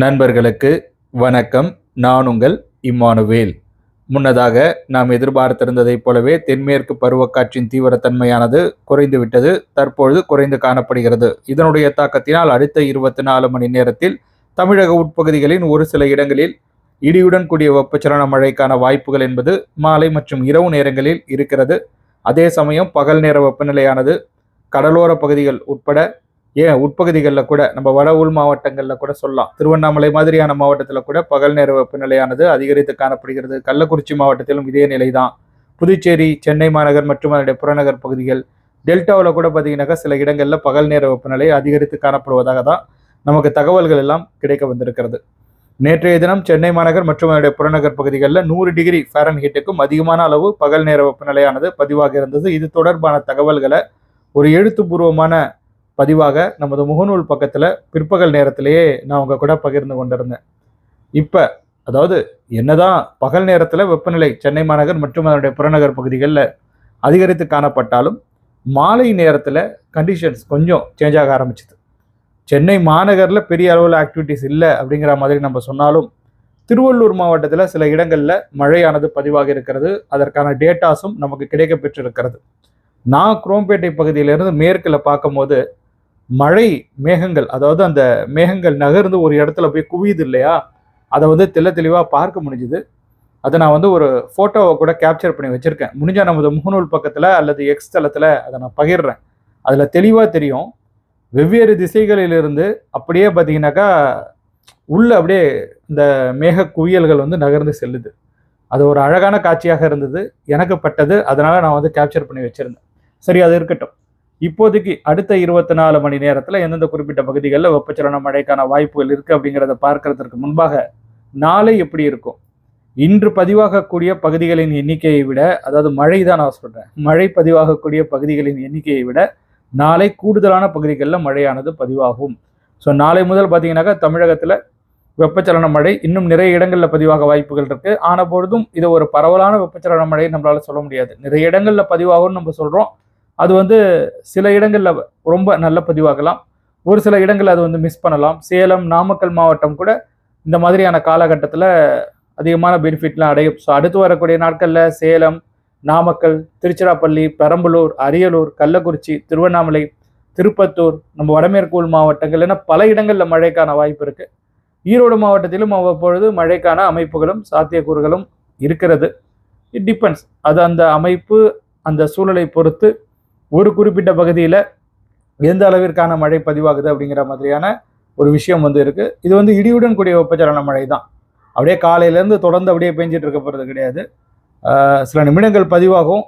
நண்பர்களுக்கு வணக்கம். நான் உங்கள் இம்மானுவேல். முன்னதாக நாம் எதிர்பார்த்திருந்ததைப் போலவே தென்மேற்கு பருவக்காற்றின் தீவிரத்தன்மையானது குறைந்துவிட்டது தற்பொழுது குறைந்து காணப்படுகிறது. இதனுடைய தாக்கத்தினால் அடுத்த இருபத்தி நாலு மணி நேரத்தில் தமிழக உட்பகுதிகளின் ஒரு சில இடங்களில் இடியுடன் கூடிய வெப்பச்சலன மழைக்கான வாய்ப்புகள் என்பது மாலை மற்றும் இரவு நேரங்களில் இருக்கிறது. அதே சமயம் பகல் நேர வெப்பநிலையானது கடலோர பகுதிகள் உட்பட ஏன் உட்பகுதிகளில் கூட நம்ம வட உள் மாவட்டங்களில் கூட சொல்லலாம். திருவண்ணாமலை மாதிரியான மாவட்டத்தில் கூட பகல் நேர வெப்பநிலையானது அதிகரித்து காணப்படுகிறது. கள்ளக்குறிச்சி மாவட்டத்திலும் இதே நிலை தான் புதுச்சேரி சென்னை மாநகர் மற்றும் அதனுடைய புறநகர் பகுதிகள். டெல்டாவில் கூட பார்த்தீங்கன்னாக்கா சில இடங்களில் பகல் நேர வெப்பநிலை அதிகரித்து காணப்படுவதாக தான் நமக்கு தகவல்கள் எல்லாம் கிடைக்க வந்திருக்கிறது. நேற்றைய தினம் சென்னை மாநகர் மற்றும் அதனுடைய புறநகர் பகுதிகளில் நூறு டிகிரி ஃபேரன்ஹீட்டுக்கும் அதிகமான அளவு பகல் நேர வெப்பநிலையானது பதிவாக இருந்தது. இது தொடர்பான தகவல்களை ஒரு எழுத்துப்பூர்வமான பதிவாக நமது முகநூல் பக்கத்தில் பிற்பகல் நேரத்திலேயே நான் உங்கள் கூட பகிர்ந்து கொண்டிருந்தேன். இப்போ அதாவது என்னதான் பகல் நேரத்தில் வெப்பநிலை சென்னை மாநகர் மற்றும் அதனுடைய புறநகர் பகுதிகளில் அதிகரித்து காணப்பட்டாலும் மாலை நேரத்தில் கண்டிஷன்ஸ் கொஞ்சம் சேஞ்ச் ஆக ஆரம்பிச்சுது. சென்னை மாநகரில் பெரிய அளவில் ஆக்டிவிட்டிஸ் இல்லை அப்படிங்கிற மாதிரி நம்ம சொன்னாலும் திருவள்ளூர் மாவட்டத்தில் சில இடங்களில் மழையானது பதிவாக இருக்கிறது. அதற்கான டேட்டாஸும் நமக்கு கிடைக்க பெற்றிருக்கிறது நான் குரோம்பேட்டை பகுதியிலிருந்து மேற்கில் பார்க்கும்போது மழை மேகங்கள் அதாவது அந்த மேகங்கள் நகர்ந்து ஒரு இடத்துல போய் குவியுது இல்லையா? அதை வந்து தெள்ள தெளிவாக பார்க்க முடிஞ்சுது. அதை நான் வந்து ஒரு ஃபோட்டோவை கூட கேப்சர் பண்ணி வச்சுருக்கேன். முடிஞ்சால் நமது முகநூல் பக்கத்தில் அல்லது எக்ஸ் தளத்தில் அதை நான் பகிர்றேன். அதில் தெளிவாக தெரியும். வெவ்வேறு திசைகளிலிருந்து அப்படியே பார்த்தீங்கன்னாக்கா உள்ளே அப்படியே இந்த மேக குவியல்கள் வந்து நகர்ந்து செல்லுது. அது ஒரு அழகான காட்சியாக இருந்தது. எனக்கு பட்டது. அதனால் நான் வந்து கேப்சர் பண்ணி வச்சுருந்தேன். சரி அது இருக்கட்டும். இப்போதைக்கு அடுத்த இருபத்தி நாலு மணி நேரத்தில் எந்தெந்த குறிப்பிட்ட பகுதிகளில் வெப்பச்சலன மழைக்கான வாய்ப்புகள் இருக்குது அப்படிங்கிறத பார்க்கறதுக்கு முன்பாக நாளை எப்படி இருக்கும்? இன்று பதிவாகக்கூடிய பகுதிகளின் எண்ணிக்கையை விட அதாவது மழை தான் நான் சொல்கிறேன் மழை பதிவாகக்கூடிய பகுதிகளின் எண்ணிக்கையை விட நாளை கூடுதலான பகுதிகளில் மழையானது பதிவாகும். ஸோ நாளை முதல் பார்த்தீங்கன்னாக்கா தமிழகத்தில் வெப்பச்சலன மழை இன்னும் நிறைய இடங்களில் பதிவாக வாய்ப்புகள் இருக்கு. ஆன பொழுதும் இது ஒரு பரவலான வெப்பச்சலன மழை நம்மளால சொல்ல முடியாது. நிறைய இடங்களில் பதிவாகும்னு நம்ம சொல்றோம். அது வந்து சில இடங்களில் ரொம்ப நல்ல பதிவாகலாம். ஒரு சில இடங்களில் அது வந்து மிஸ் பண்ணலாம். சேலம் நாமக்கல் மாவட்டம் கூட இந்த மாதிரியான காலகட்டத்தில் அதிகமான பெனிஃபிட்லாம் அடையும் ஸோ அடுத்து வரக்கூடிய நாட்களில் சேலம் நாமக்கல் திருச்சிராப்பள்ளி பெரம்பலூர் அரியலூர் கள்ளக்குறிச்சி திருவண்ணாமலை திருப்பத்தூர் நம்ம வடமேற்கு உள் மாவட்டங்கள் என பல இடங்களில் மழைக்கான வாய்ப்பு இருக்குது ஈரோடு மாவட்டத்திலும் அவ்வப்பொழுது மழைக்கான அமைப்புகளும் சாத்தியக்கூறுகளும் இருக்கிறது. இட் டிபெண்ட்ஸ் அது அந்த அமைப்பு அந்த சூழலை பொறுத்து ஒரு குறிப்பிட்ட பகுதியில் எந்த அளவிற்கான மழை பதிவாகுது அப்படிங்கிற மாதிரியான ஒரு விஷயம் வந்து இருக்குது இது வந்து இடியுடன் கூடிய வெப்பச்சலன மழை தான் அப்படியே காலையிலேருந்து தொடர்ந்து அப்படியே பெஞ்சிட்டு இருக்க போகிறது கிடையாது. சில நிமிடங்கள் பதிவாகும்.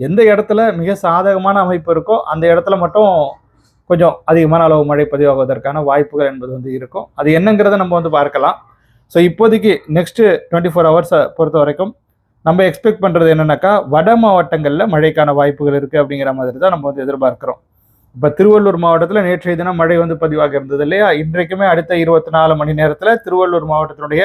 எந்த இடத்துல மிக சாதகமான அமைப்பு இருக்கோ அந்த இடத்துல மட்டும் கொஞ்சம் அதிகமான அளவு மழை பதிவாகுவதற்கான வாய்ப்புகள் என்பது வந்து இருக்கும். அது என்னங்கிறத நம்ம வந்து பார்க்கலாம். ஸோ இப்போதைக்கு நெக்ஸ்ட்டு டுவெண்ட்டி ஃபோர் ஹவர்ஸை பொறுத்த வரைக்கும் நம்ம எக்ஸ்பெக்ட் பண்ணுறது என்னென்னாக்கா வட மாவட்டங்களில் மழைக்கான வாய்ப்புகள் இருக்குது அப்படிங்கிற மாதிரி தான் நம்ம வந்து எதிர்பார்க்குறோம். இப்போ திருவள்ளூர் மாவட்டத்தில் நேற்றைய தினம் மழை வந்து பதிவாக இருந்தது இல்லையா? இன்றைக்குமே அடுத்த இருபத்தி நாலு மணி நேரத்தில் திருவள்ளூர் மாவட்டத்தினுடைய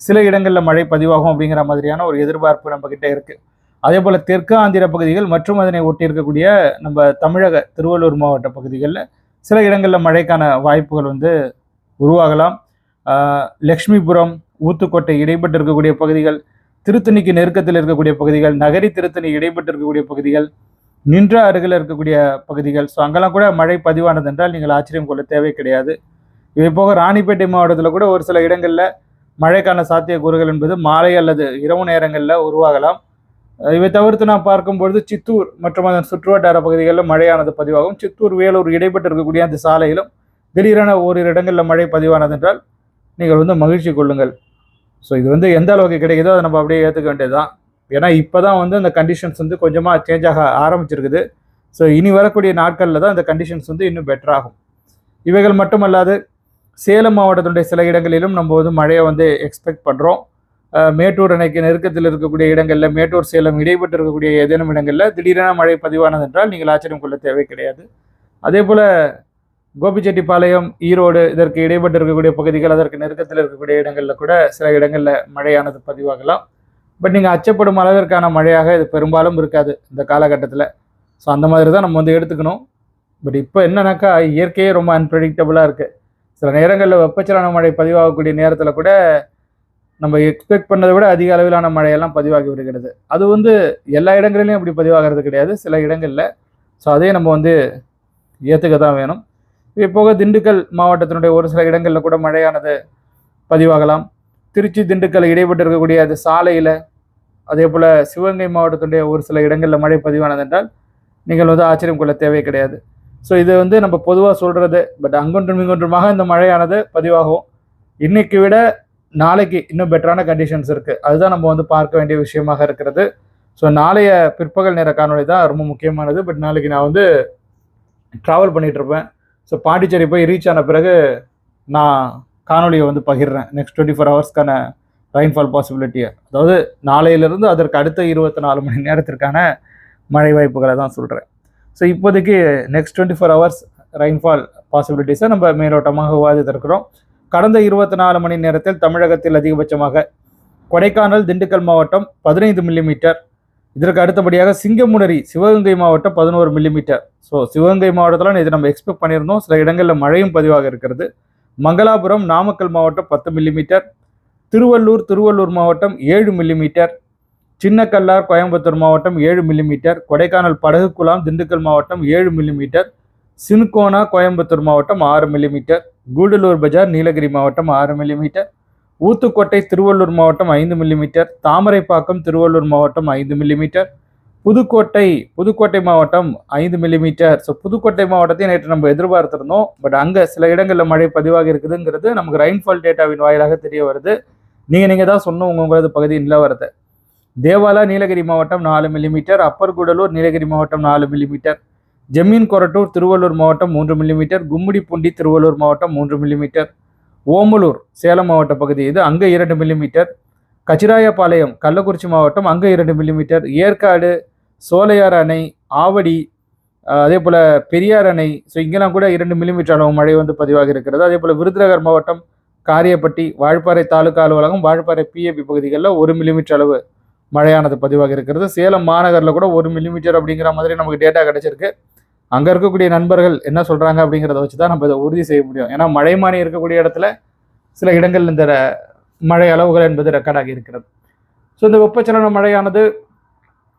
சில இடங்களில் மழை பதிவாகும் அப்படிங்கிற மாதிரியான ஒரு எதிர்பார்ப்பு நம்மக்கிட்ட இருக்குது அதே போல் தெற்கு ஆந்திர பகுதிகள் மற்றும் அதனை ஒட்டி இருக்கக்கூடிய நம்ம தமிழக திருவள்ளூர் மாவட்ட பகுதிகளில் சில இடங்களில் மழைக்கான வாய்ப்புகள் வந்து உருவாகலாம். லக்ஷ்மிபுரம் ஊத்துக்கோட்டை இடைப்பட்டு இருக்கக்கூடிய பகுதிகள் திருத்தணிக்கு நெருக்கத்தில் இருக்கக்கூடிய பகுதிகள் நகரி திருத்தணி இடைப்பட்டு இருக்கக்கூடிய பகுதிகள் நின்ற அருகில் இருக்கக்கூடிய பகுதிகள். ஸோ அங்கெல்லாம் கூட மழை பதிவானது என்றால் நீங்கள் ஆச்சரியம் கொள்ள தேவை கிடையாது. இவை போக ராணிப்பேட்டை மாவட்டத்தில் கூட ஒரு சில இடங்களில் மழைக்கான சாத்தியக்கூறுகள் என்பது மாலை அல்லது இரவு நேரங்களில் உருவாகலாம். இவை தவிர்த்து நான் பார்க்கும்பொழுது சித்தூர் மற்றும் அதன் சுற்றுவட்டார பகுதிகளில் மழையானது பதிவாகும். சித்தூர் வேலூர் இடைப்பட்டு இருக்கக்கூடிய அந்த சாலையிலும் திடீரென ஓரிரு இடங்களில் மழை பதிவானது என்றால் நீங்கள் வந்து மகிழ்ச்சி கொள்ளுங்கள். ஸோ இது வந்து எந்த அளவுக்கு கிடைக்குதோ அதை நம்ம அப்படியே ஏற்றுக்க வேண்டியதுதான். ஏன்னா இப்போ தான் வந்து அந்த கண்டிஷன்ஸ் வந்து கொஞ்சமாக சேஞ்ச் ஆக ஆரம்பிச்சிருக்குது. ஸோ இனி வரக்கூடிய நாட்களில் தான் இந்த கண்டிஷன்ஸ் வந்து இன்னும் பெட்டராகும் இவைகள் மட்டுமல்லாது சேலம் மாவட்டத்தினுடைய சில இடங்களிலும் நம்ம வந்து மழையை வந்து எக்ஸ்பெக்ட் பண்ணுறோம் மேட்டூர் அணைக்கு நெருக்கத்தில் இருக்கக்கூடிய இடங்களில் மேட்டூர் சேலம் இடைப்பட்டு இருக்கக்கூடிய ஏதேனும் இடங்களில் திடீரென மழை பதிவானது என்றால் நீங்கள் ஆச்சரியம் கொள்ள தேவை கிடையாது. அதே போல் கோபிச்செட்டிப்பாளையம் ஈரோடு இதற்கு இடைப்பட்டு இருக்கக்கூடிய பகுதிகள் அதற்கு நெருக்கத்தில் இருக்கக்கூடிய இடங்களில் கூட சில இடங்களில் மழையானது பதிவாகலாம். பட் நீங்கள் அச்சப்படும் அளவிற்கான மழையாக இது பெரும்பாலும் இருக்காது இந்த காலகட்டத்தில். ஸோ அந்த மாதிரி தான் நம்ம வந்து எடுத்துக்கணும். பட் இப்போ என்னன்னாக்கா இயற்கையே ரொம்ப அன்பிரடிக்டபுளாக இருக்குது சில நேரங்களில் வெப்பச்சலன மழை பதிவாகக்கூடிய நேரத்தில் கூட நம்ம எக்ஸ்பெக்ட் பண்ணதை விட அதிக அளவிலான மழையெல்லாம் பதிவாகி வருகிறது. அது வந்து எல்லா இடங்களிலையும் அப்படி பதிவாகிறது கிடையாது. சில இடங்களில். ஸோ அதையும் நம்ம வந்து ஏற்றுக்க தான் வேணும். இது போக திண்டுக்கல் மாவட்டத்தினுடைய ஒரு சில இடங்களில் கூட மழையானது பதிவாகலாம். திருச்சி திண்டுக்கல் இடைப்பட்டு இருக்கக்கூடிய அது சாலையில் அதே போல் சிவகங்கை மாவட்டத்தினுடைய ஒரு சில இடங்களில் மழை பதிவானது என்றால் நீங்கள் வந்து ஆச்சரியம் கொள்ள தேவை கிடையாது. ஸோ இது வந்து நம்ம பொதுவாக சொல்கிறது பட் அங்கொன்றும் இங்கொன்றுமாக இந்த மழையானது பதிவாகும். இன்றைக்கி விட நாளைக்கு இன்னும் பெட்டரான கண்டிஷன்ஸ் இருக்குது அதுதான் நம்ம வந்து பார்க்க வேண்டிய விஷயமாக இருக்கிறது. ஸோ நாளைய பிற்பகல் நேர காணொளி தான் ரொம்ப முக்கியமானது. பட் நாளைக்கு நான் வந்து ட்ராவல் பண்ணிகிட்ருப்பேன் இருப்பேன். ஸோ பாண்டிச்சேரி போய் ரீச் ஆன பிறகு நான் காணொலியை வந்து பகிர்றேன். நெக்ஸ்ட் டுவெண்ட்டி ஃபோர் ஹவர்ஸ்க்கான ரெயின்ஃபால் பாசிபிலிட்டியை அதாவது நாளையிலிருந்து அதற்கு அடுத்த இருபத்தி நாலு மணி நேரத்திற்கான மழை வாய்ப்புகளை தான் சொல்கிறேன் ஸோ இப்போதைக்கு next twenty four hours rainfall பாசிபிலிட்டிஸை நம்ம மேலோட்டமாக விவாதித்திருக்கிறோம். கடந்த இருபத்தி நாலு மணி நேரத்தில் தமிழகத்தில் அதிகபட்சமாக கொடைக்கானல் திண்டுக்கல் மாவட்டம் பதினைந்து மில்லிமீட்டர் இதற்கு அடுத்தபடியாக சிங்கமுனரி சிவகங்கை மாவட்டம் பதினோரு மில்லிமீட்டர் ஸோ சிவகங்கை மாவட்டத்தில் இது நம்ம எக்ஸ்பெக்ட் பண்ணியிருந்தோம். சில இடங்களில் மழையும் பதிவாக இருக்கிறது. மங்களாபுரம் நாமக்கல் மாவட்டம் பத்து மில்லிமீட்டர் திருவள்ளூர் திருவள்ளூர் மாவட்டம் ஏழு மில்லிமீட்டர் சின்னக்கல்லார் கோயம்புத்தூர் மாவட்டம் ஏழு மில்லிமீட்டர் கொடைக்கானல் படகுக்குலாம் திண்டுக்கல் மாவட்டம் ஏழு மில்லிமீட்டர் சின்கோனா கோயம்புத்தூர் மாவட்டம் ஆறு மில்லிமீட்டர் கூடலூர் பஜார் நீலகிரி மாவட்டம் ஆறு மில்லிமீட்டர் ஊத்துக்கோட்டை திருவள்ளூர் மாவட்டம் ஐந்து மில்லிமீட்டர் தாமரைப்பாக்கம் திருவள்ளூர் மாவட்டம் ஐந்து மில்லிமீட்டர் புதுக்கோட்டை புதுக்கோட்டை மாவட்டம் ஐந்து மில்லிமீட்டர் ஸோ புதுக்கோட்டை மாவட்டத்தையும் நேற்று நம்ம எதிர்பார்த்துருந்தோம். பட் அங்கே சில இடங்களில் மழை பதிவாக இருக்குதுங்கிறது நமக்கு ரெயின்ஃபால் டேட்டாவின் வாயிலாக தெரிய வருது. நீங்கள் நீங்கள் தான் சொன்னோம் உங்களது பகுதி நிலவரத்தை. தேவாலா நீலகிரி மாவட்டம் நாலு மில்லிமீட்டர் அப்பர் கூடலூர் நீலகிரி மாவட்டம் நாலு மில்லிமீட்டர் ஜெம்மீன் கொரட்டூர் திருவள்ளூர் மாவட்டம் மூன்று மில்லிமீட்டர் கும்மிடிப்பூண்டி திருவள்ளூர் மாவட்டம் மூன்று மில்லிமீட்டர் ஓமலூர் சேலம் மாவட்ட பகுதி இது. அங்கே இரண்டு மில்லிமீட்டர் கச்சிராயபாளையம் கள்ளக்குறிச்சி மாவட்டம் அங்கே இரண்டு மில்லிமீட்டர் ஏற்காடு சோலையார் அணை ஆவடி அதே போல் பெரியார் அணை. ஸோ இங்கெல்லாம் கூட இரண்டு மில்லிமீட்டர் அளவு மழை வந்து பதிவாக இருக்கிறது. அதே போல் விருதுநகர் மாவட்டம் காரியப்பட்டி வாழப்பாறை தாலுகா அலுவலகம் வாழப்பாறை பிஏபி பகுதிகளில் ஒரு மில்லிமீட்டர் அளவு மழையானது பதிவாக இருக்கிறது. சேலம் மாநகரில் கூட ஒரு மில்லிமீட்டர் அப்படிங்கிற மாதிரி நமக்கு டேட்டா கிடைச்சிருக்கு. அங்கே இருக்கக்கூடிய நண்பர்கள் என்ன சொல்கிறாங்க அப்படிங்கிறத வச்சு தான் நம்ம இதை உறுதி செய்ய முடியும். ஏன்னா மழைமானி இருக்கக்கூடிய இடத்துல சில இடங்கள் இந்த மழை அளவுகள் என்பது ரெக்கார்டாகி இருக்கிறது. ஸோ இந்த வெப்பச்சலன மழையானது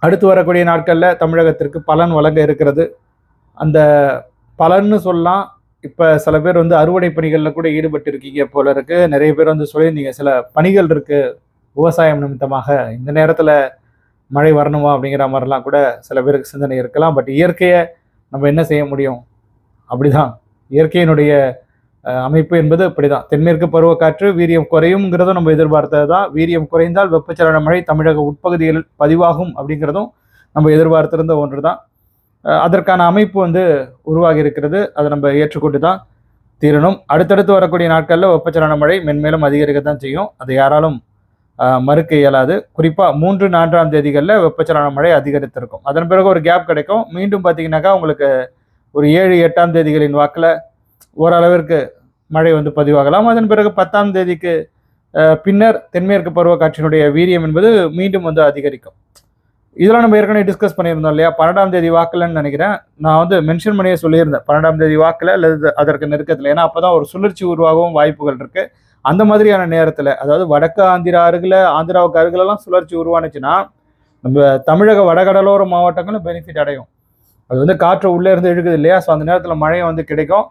அடுத்து வரக்கூடிய நாட்களில் தமிழகத்திற்கு பலன் வழங்க இருக்கிறது. அந்த பலன்னு சொல்லலாம். இப்போ சில பேர் வந்து அறுவடை பணிகளில் கூட ஈடுபட்டு இருக்கீங்க போல இருக்குது நிறைய பேர் வந்து சொல்லியிருந்தீங்க சில பணிகள் இருக்குது விவசாயம் நிமித்தமாக இந்த நேரத்தில் மழை வரணுமா அப்படிங்கிற மாதிரிலாம் கூட சில பேருக்கு சிந்தனை இருக்கலாம். பட் இயற்கையை நம்ம என்ன செய்ய முடியும்? அப்படிதான். இயற்கையினுடைய அமைப்பு என்பது அப்படிதான் தென்மேற்கு பருவக்காற்று வீரியம் குறையும்ங்கிறதும் நம்ம எதிர்பார்த்தது தான் வீரியம் குறைந்தால் வெப்பச்சலன மழை தமிழக உட்பகுதியில் பதிவாகும் அப்படிங்கிறதும் நம்ம எதிர்பார்த்திருந்த ஒன்று தான் அதற்கான அமைப்பு வந்து உருவாகி இருக்கிறது அதை நம்ம ஏற்றுக்கொண்டு தான் தீரணும். அடுத்தடுத்து வரக்கூடிய நாட்களில் வெப்பச்சலன மழை மென்மேலும் அதிகரிக்க தான் செய்யும். அதை யாராலும் மறுக்க இயலாது. குறிப்பாக மூன்று நான்காம் தேதிகளில் வெப்பச்சலன மழை அதிகரித்திருக்கும். அதன் பிறகு ஒரு கேப் கிடைக்கும். மீண்டும் பார்த்தீங்கன்னாக்கா உங்களுக்கு ஒரு ஏழு எட்டாம் தேதிகளின் வாக்கில் ஓரளவிற்கு மழை வந்து பதிவாகலாம். அதன் பிறகு பத்தாம் தேதிக்கு பின்னர் தென்மேற்கு பருவக்காற்றினுடைய வீரியம் என்பது மீண்டும் வந்து அதிகரிக்கும். இதெல்லாம் நம்ம ஏற்கனவே டிஸ்கஸ் பண்ணியிருந்தோம் இல்லையா? பன்னெண்டாம் தேதி வாக்கில்னு நினைக்கிறேன். நான் வந்து மென்ஷன் பண்ணியே சொல்லியிருந்தேன். பன்னெண்டாம் தேதி வாக்கில் அல்லது அதற்கு நெருக்கத்தில். ஏன்னா அப்போ தான் ஒரு சுழற்சி உருவாகவும் வாய்ப்புகள் இருக்குது அந்த மாதிரியான நேரத்தில் அதாவது வடக்கு ஆந்திரா அருகில் ஆந்திராவுக்கு அருகிலெல்லாம் சுழற்சி உருவானுச்சுன்னா நம்ம தமிழக வடகடலோர மாவட்டங்களும் பெனிஃபிட் அடையும். அது வந்து காற்று உள்ளே இருந்து இழுக்குது இல்லையா? ஸோ அந்த நேரத்தில் மழையும் வந்து கிடைக்கும்.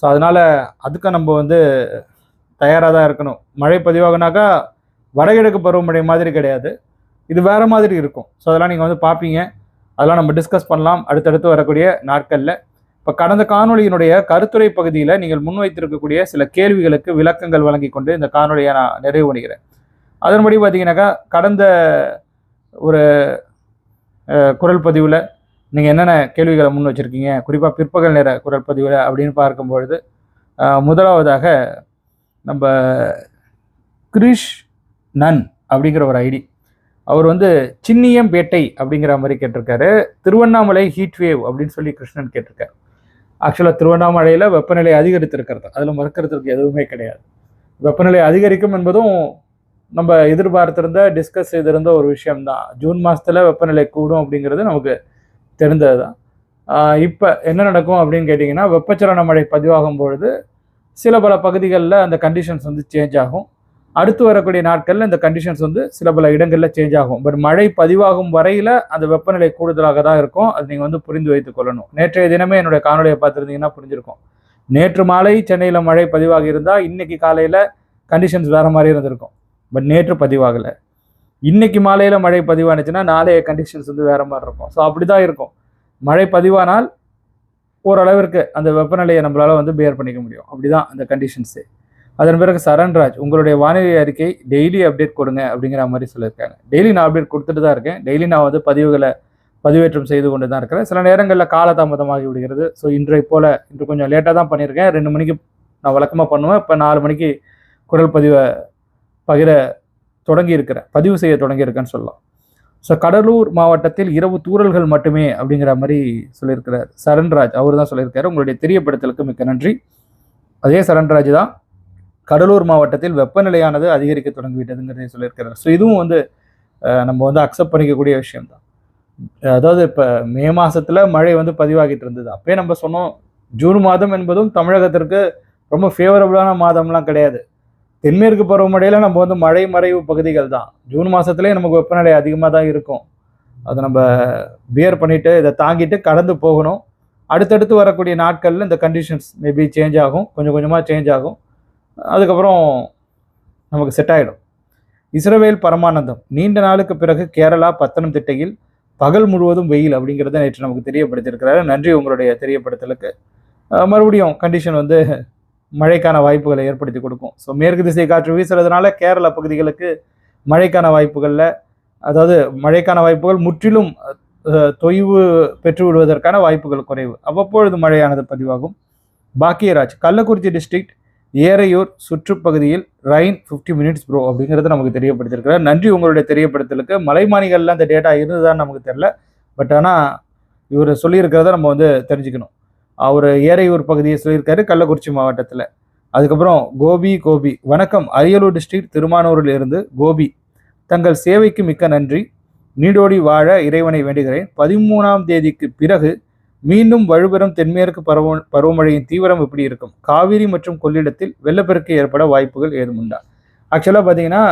ஸோ அதனால் அதுக்கு நம்ம வந்து தயாராக தான் இருக்கணும். மழை பதிவாகுனாக்கா வடகிழக்கு பருவமழை மாதிரி கிடையாது. இது வேற மாதிரி இருக்கும். ஸோ அதெல்லாம் நீங்கள் வந்து பார்ப்பீங்க. அதெல்லாம் நம்ம டிஸ்கஸ் பண்ணலாம். அடுத்தடுத்து வரக்கூடிய நாட்களில். இப்போ கடந்த காணொலியினுடைய கருத்துரை பகுதியில் நீங்கள் முன்வைத்திருக்கக்கூடிய சில கேள்விகளுக்கு விளக்கங்கள் வழங்கி கொண்டு இந்த காணொலியை நான் நிறைவு பண்ணுகிறேன். அதன்படி பார்த்தீங்கன்னாக்கா கடந்த ஒரு குரல் பதிவில் நீங்கள் என்னென்ன கேள்விகளை முன் வச்சுருக்கீங்க குறிப்பாக பிற்பகல் நேர குரல் பதிவில் அப்படின்னு பார்க்கும்பொழுது முதலாவதாக நம்ம கிரிஷ் நன் அப்படிங்கிற ஒரு ஐடி. அவர் வந்து சின்னியம்பேட்டை அப்படிங்கிற மாதிரி கேட்டிருக்காரு. திருவண்ணாமலை ஹீட் வேவ் அப்படின்னு சொல்லி கிருஷ்ணன் கேட்டிருக்காரு. ஆக்சுவலாக திருவண்ணாமலையில் வெப்பநிலை அதிகரித்திருக்கிறது. அதில் மறுக்கிறதுக்கு எதுவுமே கிடையாது. வெப்பநிலை அதிகரிக்கும் என்பதும் நம்ம எதிர்பார்த்திருந்த டிஸ்கஸ் செய்திருந்த ஒரு விஷயம்தான். ஜூன் மாதத்தில் வெப்பநிலை கூடும் அப்படிங்கிறது நமக்கு தெரிந்தது தான் இப்போ என்ன நடக்கும் அப்படின்னு கேட்டிங்கன்னா வெப்பச்சலன மழை பதிவாகும் பொழுது சில பல பகுதிகளில் அந்த கண்டிஷன்ஸ் வந்து சேஞ்ச் ஆகும். அடுத்து வரக்கூடிய நாட்களில் இந்த கண்டிஷன்ஸ் வந்து சில பல இடங்களில் சேஞ்ச் ஆகும். பட் மழை பதிவாகும் வரையில் அந்த வெப்பநிலை கூடுதலாக தான் இருக்கும். அது நீங்கள் வந்து புரிந்து வைத்துக் கொள்ளணும். நேற்றைய தினமே என்னுடைய காணொலியை பார்த்துருந்தீங்கன்னா புரிஞ்சிருக்கும். நேற்று மாலை சென்னையில் மழை பதிவாகி இருந்தால் இன்னைக்கு காலையில் கண்டிஷன்ஸ் வேறு மாதிரி இருந்திருக்கும். பட் நேற்று பதிவாகலை. இன்னைக்கு மாலையில் மழை பதிவானுச்சுன்னா நாளைய கண்டிஷன்ஸ் வந்து வேறு மாதிரி இருக்கும். ஸோ அப்படி தான் இருக்கும். மழை பதிவானால் ஓரளவிற்கு அந்த வெப்பநிலையை நம்மளால் வந்து பேர் பண்ணிக்க முடியும். அப்படிதான் அந்த கண்டிஷன்ஸு அதன் பிறகு சரண்ராஜ் உங்களுடைய வானிலை அறிக்கை டெய்லி அப்டேட் கொடுங்க அப்படிங்கிற மாதிரி சொல்லியிருக்காங்க. டெய்லி நான் அப்டேட் கொடுத்துட்டு தான் இருக்கேன். டெய்லி நான் வந்து பதிவுகளை பதிவேற்றம் செய்து கொண்டு தான் இருக்கிறேன். சில நேரங்களில் காலதாமதமாகி விடுகிறது. ஸோ இன்றை போல் இன்று கொஞ்சம் லேட்டாக தான் பண்ணியிருக்கேன். ரெண்டு மணிக்கு நான் வழக்கமாக பண்ணுவேன். இப்போ நாலு மணிக்கு குரல் பதிவை பகிர தொடங்கி இருக்கிறேன். பதிவு செய்ய தொடங்கி இருக்கேன்னு சொல்லலாம். ஸோ கடலூர் மாவட்டத்தில் இரவு தூறல்கள் மட்டுமே அப்படிங்கிற மாதிரி சொல்லியிருக்கிறார். சரண்ராஜ் அவர் தான் சொல்லியிருக்காரு. உங்களுடைய தெரியப்படுத்தலுக்கு மிக்க நன்றி. அதே சரண்ராஜ் தான் கடலூர் மாவட்டத்தில் வெப்பநிலையானது அதிகரிக்க தொடங்கிவிட்டதுங்கிறதையும் சொல்லியிருக்கிறார். ஸோ இதுவும் வந்து நம்ம வந்து அக்செப்ட் பண்ணிக்கக்கூடிய விஷயம் தான் அதாவது இப்போ மே மாதத்தில் மழை வந்து பதிவாகிட்டு இருந்தது. அப்பயே நம்ம சொன்னோம் ஜூன் மாதம் என்பதும் தமிழகத்திற்கு ரொம்ப ஃபேவரபுளான மாதம்லாம் கிடையாது. தென்மேற்கு பருவமழையில நம்ம வந்து மழை மறைவு பகுதிகள் தான். ஜூன் மாதத்துலேயே நமக்கு வெப்பநிலை அதிகமாக தான் இருக்கும். அதை நம்ம பியர் பண்ணிவிட்டு இதை தாங்கிட்டு கடந்து போகணும். அடுத்தடுத்து வரக்கூடிய நாட்களில் இந்த கண்டிஷன்ஸ் மேபி சேஞ்ச் ஆகும். கொஞ்சம் கொஞ்சமாக சேஞ்ச் ஆகும். அதுக்கப்புறம் நமக்கு செட் ஆகிடும் இஸ்ரவேல் பரமானந்தம் நீண்ட நாளுக்கு பிறகு கேரளா பத்தனம்திட்டையில் பகல் முழுவதும் வெயில் அப்படிங்கிறத நேற்று நமக்கு தெரியப்படுத்தியிருக்கிறாரு. நன்றி உங்களுடைய தெரியப்படுத்தலுக்கு. மறுபடியும் கண்டிஷன் வந்து மழைக்கான வாய்ப்புகளை ஏற்படுத்தி கொடுக்கும். ஸோ மேற்கு திசை காற்று வீசுறதுனால கேரள பகுதிகளுக்கு மழைக்கான வாய்ப்புகளில் அதாவது மழைக்கான வாய்ப்புகள் முற்றிலும் தொய்வு பெற்று விடுவதற்கான வாய்ப்புகள் குறைவு. அவ்வப்பொழுது மழையானது பதிவாகும். பாக்கியராஜ் கள்ளக்குறிச்சி டிஸ்ட்ரிக்ட் ஏறையூர் சுற்றுப்பகுதியில் ரைன் 50 மினிட்ஸ் ப்ரோ அப்படிங்கிறத நமக்கு தெரியப்படுத்திருக்கிறார் நன்றி உங்களுடைய தெரியப்படுத்தலுக்கு. மலைமானிகளில் அந்த டேட்டா இருந்ததான்னு நமக்கு தெரில பட் ஆனால் இவர் சொல்லியிருக்கிறத நம்ம வந்து தெரிஞ்சுக்கணும். அவர் ஏறையூர் பகுதியை சொல்லியிருக்காரு கள்ளக்குறிச்சி மாவட்டத்தில். அதுக்கப்புறம் கோபி கோபி. வணக்கம். அரியலூர் டிஸ்ட்ரிக்ட் திருமானூரில் இருந்து கோபி. தங்கள் சேவைக்கு மிக்க நன்றி. நீடோடி வாழ இறைவனை வேண்டுகிறேன். பதிமூணாம் தேதிக்கு பிறகு மீண்டும் வலுப்பெறும் தென்மேற்கு பருவ பருவமழையின் தீவிரம் எப்படி இருக்கும்? காவிரி மற்றும் கொள்ளிடத்தில் வெள்ளப்பெருக்கு ஏற்பட வாய்ப்புகள் ஏதும் உண்டா? ஆக்சுவலாக பார்த்தீங்கன்னா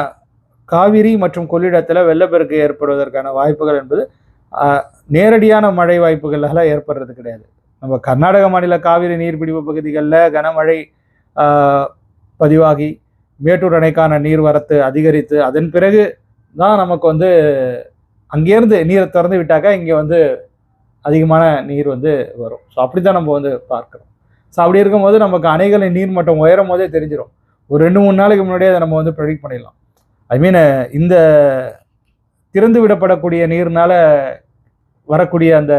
காவிரி மற்றும் கொள்ளிடத்தில் வெள்ளப்பெருக்கு ஏற்படுவதற்கான வாய்ப்புகள் என்பது நேரடியான மழை வாய்ப்புகளால் ஏற்படுறது கிடையாது. நம்ம கர்நாடக மாநில காவிரி நீர்பிடிப்பு பகுதிகளில் கனமழை பதிவாகி மேட்டூர் அணைக்கான நீர்வரத்து அதிகரித்து அதன் பிறகு தான் நமக்கு வந்து அங்கேருந்து நீரை திறந்து விட்டாக்கா இங்கே வந்து அதிகமான நீர் வந்து வரும். ஸோ அப்படி தான் நம்ம வந்து பார்க்குறோம். ஸோ அப்படி இருக்கும்போது நமக்கு அணைகளின் நீர் மட்டம் உயரும் போதே தெரிஞ்சிடும் ஒரு ரெண்டு மூணு நாளைக்கு முன்னாடியே அதை நம்ம வந்து ப்ரெடிக்ட் பண்ணிடலாம். ஐ மீன் இந்த திறந்து விடப்படக்கூடிய நீர்னால வரக்கூடிய அந்த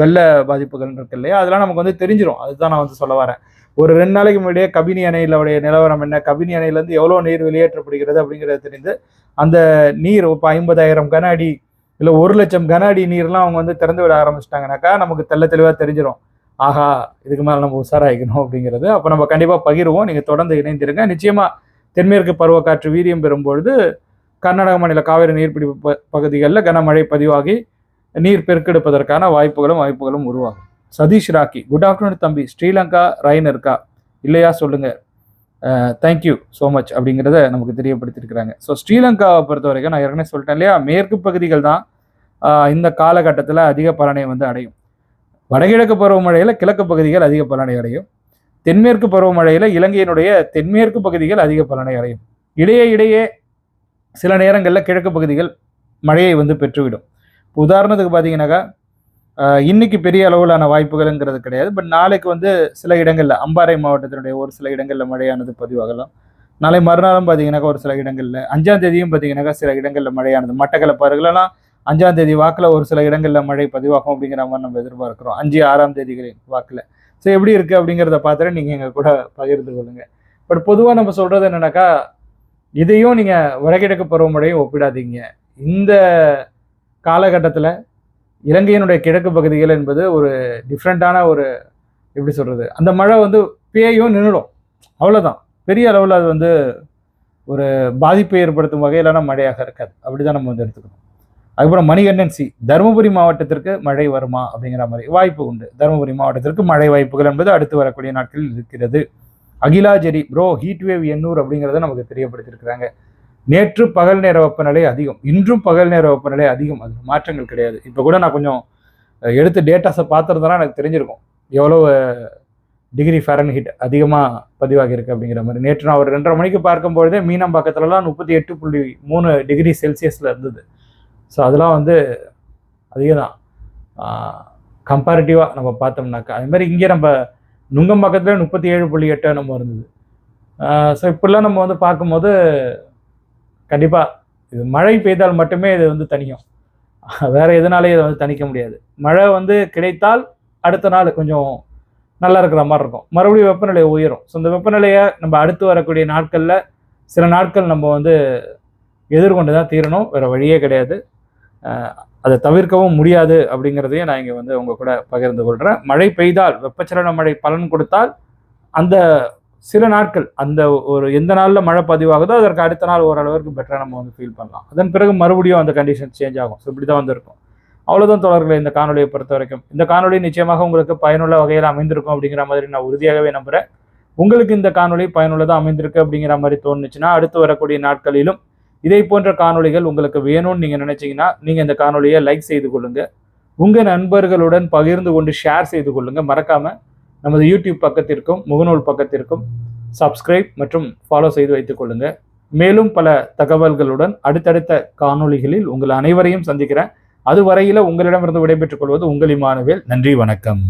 வெள்ள பாதிப்புகள் இருக்கு இல்லையா? அதெல்லாம் நமக்கு வந்து தெரிஞ்சிடும் அதுதான் நான் வந்து சொல்ல வரேன். ஒரு ரெண்டு நாளைக்கு முன்னாடியே கபினி அணையிலுடைய நிலவரம் என்ன? கபினி அணையிலேருந்து எவ்வளோ நீர் வெளியேற்றப்படுகிறது அப்படிங்கிறது தெரிந்து அந்த நீர் இப்போ ஐம்பதாயிரம் கன அடி இல்லை ஒரு லட்சம் கன அடி நீர்லாம் அவங்க வந்து திறந்து விட ஆரம்பிச்சிட்டாங்கனாக்கா நமக்கு தெள்ள தெளிவாக தெரிஞ்சிடும் ஆஹா இதுக்கு மேலே நம்ம உஷாராயிக்கணும் அப்படிங்கிறது. அப்போ நம்ம கண்டிப்பாக பகிர்வோம். நீங்கள் தொடர்ந்து இணைந்திருங்க. நிச்சயமாக தென்மேற்கு பருவக்காற்று வீரியம் பெறும்பொழுது கர்நாடக மாநில காவிரி நீர்பிடிப்பு ப- பகுதிகளில் கனமழை பதிவாகி நீர் பெருக்கெடுப்பதற்கான வாய்ப்புகளும் வாய்ப்புகளும் உருவாகும். சதீஷ் ராக்கி குட் ஆஃப்டர்நூன் தம்பி ஸ்ரீலங்கா ரைன் இருக்கா இல்லையா சொல்லுங்கள் தேங்க்யூ ஸோ மச் அப்படிங்கிறத நமக்கு தெரியப்படுத்தியிருக்கிறாங்க. ஸோ ஸ்ரீலங்காவை பொறுத்த வரைக்கும் நான் ஏற்கனவே சொல்லிட்டேன் இல்லையா? மேற்கு பகுதிகள் தான் இந்த காலகட்டத்தில் அதிக பலனை வந்து அடையும். வடகிழக்கு பருவமழையில் கிழக்கு பகுதிகள் அதிக பலனை அடையும். தென்மேற்கு பருவமழையில் இலங்கையினுடைய தென்மேற்கு பகுதிகள் அதிக பலனை அடையும். இடையே இடையே சில நேரங்களில் கிழக்கு பகுதிகள் மழையை வந்து பெற்றுவிடும். இப்போ உதாரணத்துக்கு பார்த்தீங்கன்னாக்கா இன்னைக்கு பெரிய அளவிலான வாய்ப்புகள்ங்கிறது கிடையாது. பட் நாளைக்கு வந்து சில இடங்களில் அம்பாறை மாவட்டத்தினுடைய ஒரு சில இடங்களில் மழையானது பதிவாகலாம். நாளை மறுநாளும் பார்த்தீங்கன்னாக்கா ஒரு சில இடங்களில் அஞ்சாம் தேதியும் பார்த்தீங்கன்னாக்கா சில இடங்களில் மழையானது. மட்டக்களப்பு அருகிலலாம் அஞ்சாம் தேதி வாக்கில் ஒரு சில இடங்களில் மழை பதிவாகும் அப்படிங்கிற மாதிரி நம்ம எதிர்பார்க்குறோம். அஞ்சு ஆறாம் தேதிகளின் வாக்கில். ஸோ எப்படி இருக்குது அப்படிங்கிறத பார்த்துட்டு நீங்கள் எங்கள் கூட பகிர்ந்து கொள்ளுங்க. பட் பொதுவாக நம்ம சொல்கிறது என்னென்னாக்கா இதையும் நீங்கள் வடகிழக்கு பருவமழையும் ஒப்பிடாதீங்க. இந்த காலகட்டத்தில் இலங்கையினுடைய கிழக்கு பகுதிகள் என்பது ஒரு டிஃப்ரெண்ட்டான ஒரு எப்படி சொல்கிறது அந்த மழை வந்து பேயும் நின்றுடும். அவ்வளோதான் பெரிய அளவில் அது வந்து ஒரு பாதிப்பை ஏற்படுத்தும் வகையிலான மழையாக இருக்காது. அப்படிதான் நம்ம வந்து எடுத்துக்கணும். அதுக்கப்புறம் மணிகண்டன் சி தருமபுரி மாவட்டத்திற்கு மழை வருமா அப்படிங்கிற மாதிரி வாய்ப்பு உண்டு. தருமபுரி மாவட்டத்திற்கு மழை வாய்ப்புகள் என்பது அடுத்து வரக்கூடிய நாட்களில் இருக்கிறது. அகிலாஜெரி ப்ரோ ஹீட் வேவ் எண்ணூர் அப்படிங்கிறத நமக்கு தெரியப்படுத்தியிருக்கிறாங்க. நேற்று பகல் நேர வெப்பநிலை அதிகம் இன்றும் பகல் நேர வெப்பநிலை அதிகம். அது மாற்றங்கள் கிடையாது. இப்போ கூட நான் கொஞ்சம் எடுத்து டேட்டாஸை பார்த்துருந்தேன்னா எனக்கு தெரிஞ்சிருக்கும். எவ்வளோ டிகிரி ஃபேரன்ஹீட் அதிகமாக பதிவாகியிருக்கு அப்படிங்கிற மாதிரி. நேற்று நான் ஒரு ரெண்டரை மணிக்கு பார்க்கும்பொழுதே மீனம்பாக்கத்துலலாம் முப்பத்தி எட்டு புள்ளி மூணு டிகிரி செல்சியஸில் இருந்தது. ஸோ அதெல்லாம் வந்து அதிகம் தான் கம்பேரிட்டிவாக நம்ம பார்த்தோம்னாக்கா. அதுமாதிரி இங்கே நம்ம நுங்கம்பாக்கத்தில் முப்பத்தி ஏழு புள்ளி எட்டு நம்ம இருந்தது. ஸோ இப்படிலாம் நம்ம வந்து பார்க்கும்போது கண்டிப்பாக இது மழை பெய்தால் மட்டுமே இது வந்து தனியும் வேற எதனாலே இதை வந்து தணிக்க முடியாது. மழை வந்து கிடைத்தால் அடுத்த நாள் கொஞ்சம் நல்லா இருக்கிற மாதிரி இருக்கும். மறுபடியும் வெப்பநிலை உயரும். ஸோ இந்த வெப்பநிலையை நம்ம அடுத்து வரக்கூடிய நாட்களில் சில நாட்கள் நம்ம வந்து எதிர்கொண்டு தான் தீரணும். வேறு வழியே கிடையாது. அதை தவிர்க்கவும் முடியாது அப்படிங்கிறதையும் நான் இங்கே வந்து உங்கள் கூட பகிர்ந்து கொள்கிறேன் மழை பெய்தால் வெப்பச்சலன மழை பலன் கொடுத்தால் அந்த சில நாட்கள் அந்த ஒரு எந்த நாளில் மழை பதிவாகுதோ அதற்கு அடுத்த நாள் ஓரளவுக்கு பெட்டராக நம்ம வந்து ஃபீல் பண்ணலாம். அதன் பிறகு மறுபடியும் அந்த கண்டிஷன் சேஞ்ச் ஆகும். ஸோ இப்படி தான் வந்திருக்கும். அவ்வளோதான் தொடர்களை இந்த காணொலியை பொறுத்த வரைக்கும் இந்த காணொலி நிச்சயமாக உங்களுக்கு பயனுள்ள வகையில் அமைந்திருக்கும் அப்படிங்கிற மாதிரி நான் உறுதியாகவே நம்புகிறேன் உங்களுக்கு இந்த காணொலி பயனுள்ளதாக அமைந்திருக்கு அப்படிங்கிற மாதிரி தோணுச்சுன்னா அடுத்து வரக்கூடிய நாட்களிலும் இதை போன்ற காணொளிகள் உங்களுக்கு வேணும்னு நீங்கள் நினச்சிங்கன்னா நீங்கள் இந்த காணொலியை லைக் செய்து கொள்ளுங்கள் உங்கள் நண்பர்களுடன் பகிர்ந்து கொண்டு ஷேர் செய்து கொள்ளுங்கள் மறக்காமல் நமது யூடியூப் பக்கத்திற்கும் முகநூல் பக்கத்திற்கும் சப்ஸ்கிரைப் மற்றும் ஃபாலோ செய்து வைத்துக் கொள்ளுங்க. மேலும் பல தகவல்களுடன் அடுத்தடுத்த காணொளிகளில் உங்கள் அனைவரையும் சந்திக்கிறேன். அதுவரையில உங்களிடமிருந்து விடைபெற்றுக் கொள்வது உங்கள் இமானுவேல். நன்றி வணக்கம்.